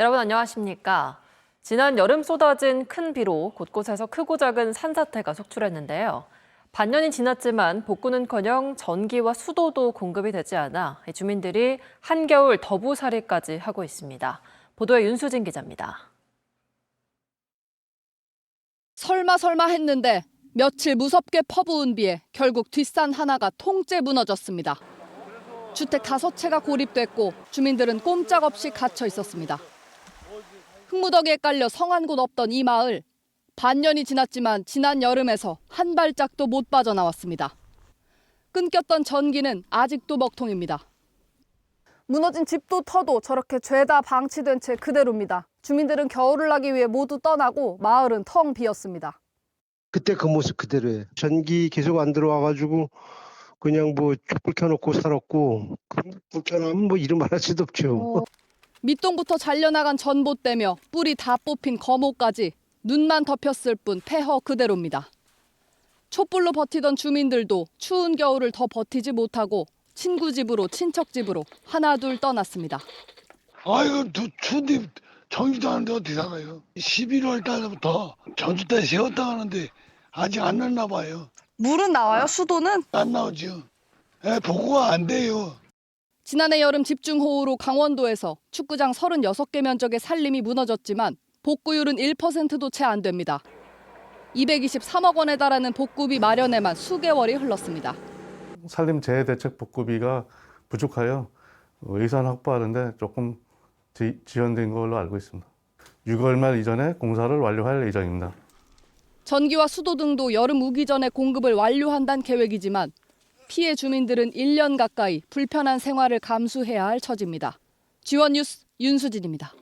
여러분 안녕하십니까? 지난 여름 쏟아진 큰 비로 곳곳에서 크고 작은 산사태가 속출했는데요. 반년이 지났지만 복구는커녕 전기와 수도도 공급이 되지 않아 주민들이 한겨울 더부살이까지 하고 있습니다. 보도에 윤수진 기자입니다. 설마 설마 했는데 며칠 무섭게 퍼부은 비에 결국 뒷산 하나가 통째 무너졌습니다. 주택 다섯 채가 고립됐고 주민들은 꼼짝없이 갇혀 있었습니다. 흙무더기에 깔려 성한 곳 없던 이 마을. 반년이 지났지만 지난 여름에서 한 발짝도 못 빠져나왔습니다. 끊겼던 전기는 아직도 먹통입니다. 무너진 집도 터도 저렇게 죄다 방치된 채 그대로입니다. 주민들은 겨울을 나기 위해 모두 떠나고 마을은 텅 비었습니다. 그때 그 모습 그대로예요. 전기 계속 안 들어와가지고 그냥 뭐 촛불 켜놓고 살았고 그 불편하면 뭐 이름 말할 수도 없죠. 밑동부터 잘려나간 전봇대며 뿔이 다 뽑힌 거모까지 눈만 덮였을 뿐 폐허 그대로입니다. 촛불로 버티던 주민들도 추운 겨울을 더 버티지 못하고 친구 집으로 친척 집으로 하나 둘 떠났습니다. 아이고 두, 추운데 전기도 안돼 어떻게 살아요 11월 달부터 전주대 세웠다 하는데 아직 안 났나 봐요 물은 나와요? 수도는? 안 나오죠 예, 복구가 안 돼요 지난해 여름 집중호우로 강원도에서 축구장 36개 면적의 살림이 무너졌지만 복구율은 1%도 채 안 됩니다. 223억 원에 달하는 복구비 마련에만 수개월이 흘렀습니다. 산림 재해 대책 복구비가 부족하여 예산 확보하는데 조금 지, 지연된 걸로 알고 있습니다. 6월 말 이전에 공사를 완료할 예정입니다. 전기와 수도 등도 여름 우기 전에 공급을 완료한다는 계획이지만 피해 주민들은 1년 가까이 불편한 생활을 감수해야 할 처지입니다. 지원 뉴스 윤수진입니다.